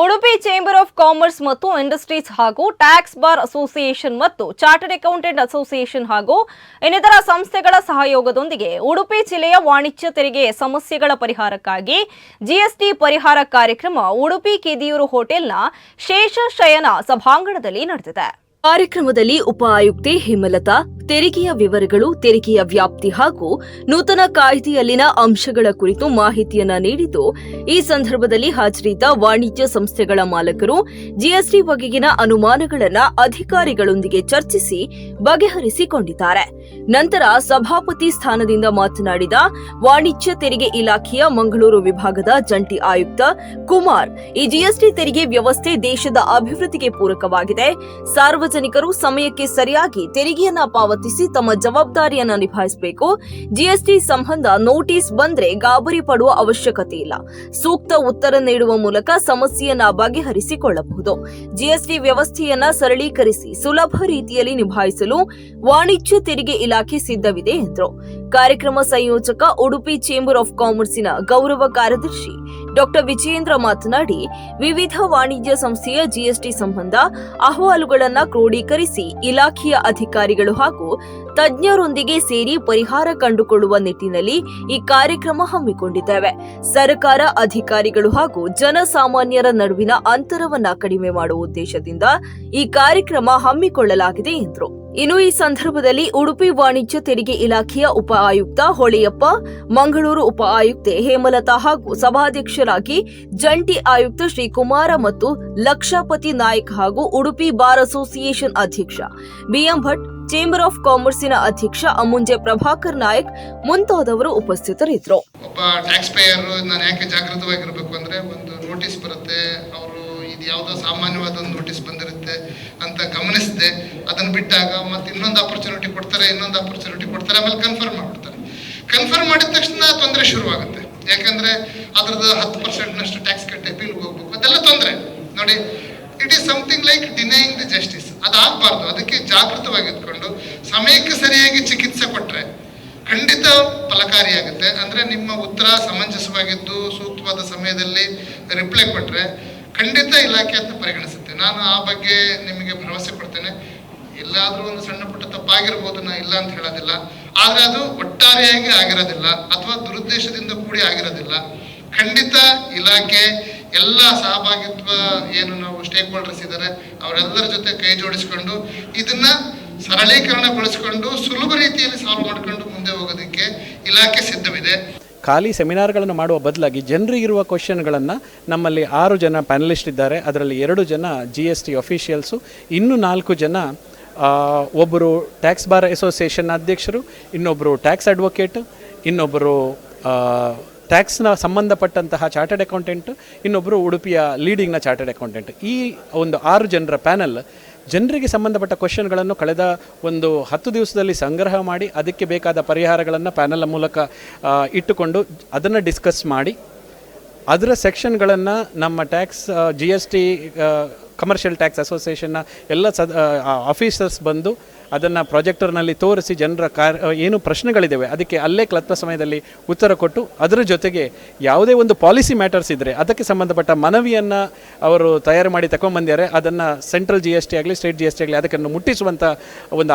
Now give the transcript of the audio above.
Udupi chamber of commerce ಮತ್ತು industries ಹಾಗೂ tax bar association ಮತ್ತು ಚಾರ್ಟರ್ಡ್ ಅಕೌಂಟೆಂಟ್ ಅಸೋಸಿಯೇಷನ್ ಹಾಗೂ ಇನ್ನಿತರ ಸಂಸ್ಥೆಗಳ ಸಹಯೋಗದೊಂದಿಗೆ ಉಡುಪಿ ಜಿಲ್ಲೆಯ ವಾಣಿಜ್ಯ ತೆರಿಗೆ ಸಮಸ್ಯೆಗಳ ಪರಿಹಾರಕ್ಕಾಗಿ ಜಿಎಸ್ಟಿ ಪರಿಹಾರ ಕಾರ್ಯಕ್ರಮ ಉಡುಪಿ ಕಿದಿಯೂರು ಹೋಟೆಲ್ನ ಶೇಷ ಶಯನ ಸಭಾಂಗಣದಲ್ಲಿ ನಡೆದಿದೆ. ಕಾರ್ಯಕ್ರಮದಲ್ಲಿ ಉಪ ಆಯುಕ್ತೆ ಹೇಮಲತಾ ತೆರಿಗೆಯ ವಿವರಗಳು, ತೆರಿಗೆಯ ವ್ಯಾಪ್ತಿ ಹಾಗೂ ನೂತನ ಕಾಯ್ದೆಯಲ್ಲಿನ ಅಂಶಗಳ ಕುರಿತು ಮಾಹಿತಿಯನ್ನ ನೀಡಿದ್ದು, ಈ ಸಂದರ್ಭದಲ್ಲಿ ಹಾಜರಿದ್ದ ವಾಣಿಜ್ಯ ಸಂಸ್ಥೆಗಳ ಮಾಲಕರು ಜಿಎಸ್ಟಿ ಬಗೆಗಿನ ಅನುಮಾನಗಳನ್ನು ಅಧಿಕಾರಿಗಳೊಂದಿಗೆ ಚರ್ಚಿಸಿ ಬಗೆಹರಿಸಿಕೊಂಡಿದ್ದಾರೆ. ನಂತರ ಸಭಾಪತಿ ಸ್ಥಾನದಿಂದ ಮಾತನಾಡಿದ ವಾಣಿಜ್ಯ ತೆರಿಗೆ ಇಲಾಖೆಯ ಮಂಗಳೂರು ವಿಭಾಗದ ಜಂಟಿ ಆಯುಕ್ತ ಕುಮಾರ್, ಈ ಜಿಎಸ್ಟಿ ತೆರಿಗೆ ವ್ಯವಸ್ಥೆ ದೇಶದ ಅಭಿವೃದ್ಧಿಗೆ ಪೂರಕವಾಗಿದೆ. ಸಾರ್ವಜನಿಕರು ಸಮಯಕ್ಕೆ ಸರಿಯಾಗಿ ತೆರಿಗೆಯನ್ನ ಪಾವತಿಸಿ ತಮ್ಮ ಜವಾಬ್ದಾರಿಯನ್ನು ನಿಭಾಯಿಸಬೇಕು. ಜಿಎಸ್ಟಿ ಸಂಬಂಧ ನೋಟಿಸ್ ಬಂದ್ರೆ ಗಾಬರಿ ಪಡುವ ಅವಶ್ಯಕತೆ ಇಲ್ಲ. ಸೂಕ್ತ ಉತ್ತರ ನೀಡುವ ಮೂಲಕ ಸಮಸ್ಯೆಯನ್ನ ಬಗೆಹರಿಸಿಕೊಳ್ಳಬಹುದು. ಜಿಎಸ್ಟಿ ವ್ಯವಸ್ಥೆಯನ್ನ ಸರಳೀಕರಿಸಿ ಸುಲಭ ರೀತಿಯಲ್ಲಿ ನಿಭಾಯಿಸಲು ವಾಣಿಜ್ಯ ತೆರಿಗೆ ಇಲಾಖೆ ಸಿದ್ಧವಿದೆ ಎಂದರು. ಕಾರ್ಯಕ್ರಮ ಸಂಯೋಜಕ ಉಡುಪಿ ಚೇಂಬರ್ ಆಫ್ ಕಾಮರ್ಸ್ನ ಗೌರವ ಕಾರ್ಯದರ್ಶಿ ಡಾಕ್ಟರ್ ವಿಜಯೇಂದ್ರ ಮಾತನಾಡಿ, ವಿವಿಧ ವಾಣಿಜ್ಯ ಸಂಸ್ಥೆಯ ಜಿಎಸ್ಟಿ ಸಂಬಂಧ ಅಹವಾಲುಗಳನ್ನು ಕ್ರೋಢೀಕರಿಸಿ ಇಲಾಖೆಯ ಅಧಿಕಾರಿಗಳು ಹಾಗೂ ತಜ್ಞರೊಂದಿಗೆ ಸೇರಿ ಪರಿಹಾರ ಕಂಡುಕೊಳ್ಳುವ ನಿಟ್ಟಿನಲ್ಲಿ ಈ ಕಾರ್ಯಕ್ರಮ ಹಮ್ಮಿಕೊಂಡಿದ್ದೇವೆ. ಸರ್ಕಾರ ಅಧಿಕಾರಿಗಳು ಹಾಗೂ ಜನಸಾಮಾನ್ಯರ ನಡುವಿನ ಅಂತರವನ್ನು ಕಡಿಮೆ ಮಾಡುವ ಉದ್ದೇಶದಿಂದ ಈ ಕಾರ್ಯಕ್ರಮ ಹಮ್ಮಿಕೊಳ್ಳಲಾಗಿದೆ ಎಂದರು. ಇನ್ನು ಈ ಸಂದರ್ಭದಲ್ಲಿ ಉಡುಪಿ ವಾಣಿಜ್ಯ ತೆರಿಗೆ ಇಲಾಖೆಯ ಉಪ ಆಯುಕ್ತ ಹೊಳೆಯಪ್ಪ, ಮಂಗಳೂರು ಉಪ ಆಯುಕ್ತೆ ಹೇಮಲತಾ ಹಾಗೂ ಸಭಾಧ್ಯಕ್ಷರಾಗಿ ಜಂಟಿ ಆಯುಕ್ತ ಶ್ರೀಕುಮಾರ ಮತ್ತು ಲಕ್ಷಾಪತಿ ನಾಯ್ಕ್ ಹಾಗೂ ಉಡುಪಿ ಬಾರ್ ಅಸೋಸಿಯೇಷನ್ ಅಧ್ಯಕ್ಷ ಬಿಎಂ ಭಟ್, ಚೇಂಬರ್ ಆಫ್ ಕಾಮರ್ಸಿನ ಅಧ್ಯಕ್ಷ ಅಮುಂಜೆ ಪ್ರಭಾಕರ್ ನಾಯಕ್ ಮುಂತಾದವರು ಉಪಸ್ಥಿತರಿದ್ದರು. ಯಾವುದೋ ಸಾಮಾನ್ಯವಾದ ನೋಟಿಸ್ ಬಂದಿರುತ್ತೆ ಅಂತ ಗಮನಿಸದೆ. ಅದನ್ನು ಬಿಟ್ಟಾಗ ಮತ್ತೆ ಇನ್ನೊಂದು ಆಪರ್ಚುನಿಟಿ ಕೊಡ್ತಾರೆ, ಇನ್ನೊಂದು ಆಪರ್ಚುನಿಟಿ ಕೊಡ್ತಾರೆ, ಆಮೇಲೆ ಕನ್ಫರ್ಮ್ ಮಾಡ್ಬಿಡ್ತಾರೆ. ಕನ್ಫರ್ಮ್ ಮಾಡಿದ ತಕ್ಷಣ ತೊಂದರೆ ಶುರುವಾಗುತ್ತೆ. ಯಾಕಂದ್ರೆ ಅದ್ರದ್ದು ಹತ್ತು ಪರ್ಸೆಂಟ್ನಷ್ಟು ಟ್ಯಾಕ್ಸ್ ಕಟ್ಟಿ ಅಪೀಲ್ಗೆ ಹೋಗ್ಬೇಕು. ಅದೆಲ್ಲ ತೊಂದರೆ. ನೋಡಿ it is something like denying the justice ಅದಾಗಬಾರ್ದು. ಅದಕ್ಕೆ ಜಾಗೃತವಾಗಿದ್ಕೊಂಡು ಸಮಯಕ್ಕೆ ಸರಿಯಾಗಿ ಚಿಕಿತ್ಸೆ ಕೊಟ್ಟರೆ ಖಂಡಿತ ಫಲಕಾರಿಯಾಗುತ್ತೆ. ಅಂದರೆ ನಿಮ್ಮ ಉತ್ತರ ಸಮಂಜಸವಾಗಿದ್ದು ಸೂಕ್ತವಾದ ಸಮಯದಲ್ಲಿ ರಿಪ್ಲೈ ಕೊಟ್ಟರೆ ಖಂಡಿತ ಇಲಾಖೆ ಅಂತ ಪರಿಗಣಿಸುತ್ತೆ. ನಾನು ಆ ಬಗ್ಗೆ ನಿಮಗೆ ಭರವಸೆ ಕೊಡ್ತೇನೆ. ಎಲ್ಲಾದರೂ ಒಂದು ಸಣ್ಣ ಪುಟ್ಟ ತಪ್ಪಾಗಿರ್ಬೋದು ನಾ ಇಲ್ಲ ಅಂತ ಹೇಳೋದಿಲ್ಲ. ಆದರೆ ಅದು ಒಟ್ಟಾರೆಯಾಗಿ ಆಗಿರೋದಿಲ್ಲ ಅಥವಾ ದುರುದ್ದೇಶದಿಂದ ಕೂಡಿ ಆಗಿರೋದಿಲ್ಲ. ಖಂಡಿತ ಇಲಾಖೆ ಎಲ್ಲ ಸಹಭಾಗಿತ್ವ ಏನು ನಾವು ಸ್ಟೇಕ್ ಹೋಲ್ಡರ್ಸ್ ಇದ್ದಾರೆ ಅವರೆಲ್ಲರ ಜೊತೆ ಕೈ ಜೋಡಿಸ್ಕೊಂಡು ಇದನ್ನ ಸರಳೀಕರಣಗೊಳಿಸಿಕೊಂಡು ಸುಲಭ ರೀತಿಯಲ್ಲಿ ಸಾಲ್ವ್ ಮಾಡ್ಕೊಂಡು ಮುಂದೆ ಹೋಗೋದಕ್ಕೆ ಇಲಾಖೆ ಸಿದ್ಧವಿದೆ. ಖಾಲಿ ಸೆಮಿನಾರ್ಗಳನ್ನು ಮಾಡುವ ಬದಲಾಗಿ ಜನರಿಗಿರುವ ಕ್ವಶನ್ಗಳನ್ನು ನಮ್ಮಲ್ಲಿ ಆರು ಜನ ಪ್ಯಾನಲಿಸ್ಟ್ ಇದ್ದಾರೆ. ಅದರಲ್ಲಿ ಎರಡು ಜನ ಜಿ ಎಸ್ ಟಿ ಅಫಿಷಿಯಲ್ಸು ಇನ್ನು ನಾಲ್ಕು ಜನ ಒಬ್ಬರು ಟ್ಯಾಕ್ಸ್ ಬಾರ್ ಅಸೋಸಿಯೇಷನ್ ಅಧ್ಯಕ್ಷರು ಇನ್ನೊಬ್ಬರು ಟ್ಯಾಕ್ಸ್ ಅಡ್ವೊಕೇಟ್ ಇನ್ನೊಬ್ಬರು ಟ್ಯಾಕ್ಸ್ನ ಸಂಬಂಧಪಟ್ಟಂತಹ ಚಾರ್ಟರ್ಡ್ ಅಕೌಂಟೆಂಟ್ ಇನ್ನೊಬ್ಬರು ಉಡುಪಿಯ ಲೀಡಿಂಗ್ನ ಚಾರ್ಟರ್ಡ್ ಅಕೌಂಟೆಂಟ್ ಈ ಒಂದು ಆರು ಜನರ ಪ್ಯಾನಲ್ ಜನರಿಗೆ ಸಂಬಂಧಪಟ್ಟ ಕ್ವಶನ್ಗಳನ್ನು ಕಳೆದ ಒಂದು ಹತ್ತು ದಿವಸದಲ್ಲಿ ಸಂಗ್ರಹ ಮಾಡಿ ಅದಕ್ಕೆ ಬೇಕಾದ ಪರಿಹಾರಗಳನ್ನು ಪ್ಯಾನಲ್ ಮೂಲಕ ಇಟ್ಟುಕೊಂಡು ಅದನ್ನು ಡಿಸ್ಕಸ್ ಮಾಡಿ, ಅದರ ಸೆಕ್ಷನ್ಗಳನ್ನು ನಮ್ಮ tax G S T commercial tax ಅಸೋಸಿಯೇಷನ್ನ ಎಲ್ಲ ಸದ ಆಫೀಸರ್ಸ್ ಬಂದು ಅದನ್ನು ಪ್ರಾಜೆಕ್ಟರ್ನಲ್ಲಿ ತೋರಿಸಿ ಜನರ ಕಾರ್ ಏನು ಪ್ರಶ್ನೆಗಳಿದ್ದಾವೆ ಅದಕ್ಕೆ ಅಲ್ಲೇ ಕ್ಲತ್ವ ಸಮಯದಲ್ಲಿ ಉತ್ತರ ಕೊಟ್ಟು ಅದರ ಜೊತೆಗೆ ಯಾವುದೇ ಒಂದು ಪಾಲಿಸಿ ಮ್ಯಾಟರ್ಸ್ ಇದ್ದರೆ ಅದಕ್ಕೆ ಸಂಬಂಧಪಟ್ಟ ಮನವಿಯನ್ನು ಅವರು ತಯಾರು ಮಾಡಿ ತಗೊಂಬಂದಿದ್ದಾರೆ ಅದನ್ನು ಸೆಂಟ್ರಲ್ ಜಿ ಎಸ್ ಟಿ ಆಗಲಿ ಸ್ಟೇಟ್ ಜಿ ಎಸ್ ಟಿ ಆಗಲಿ ಅದಕ್ಕೆ ಮುಟ್ಟಿಸುವಂಥ ಒಂದು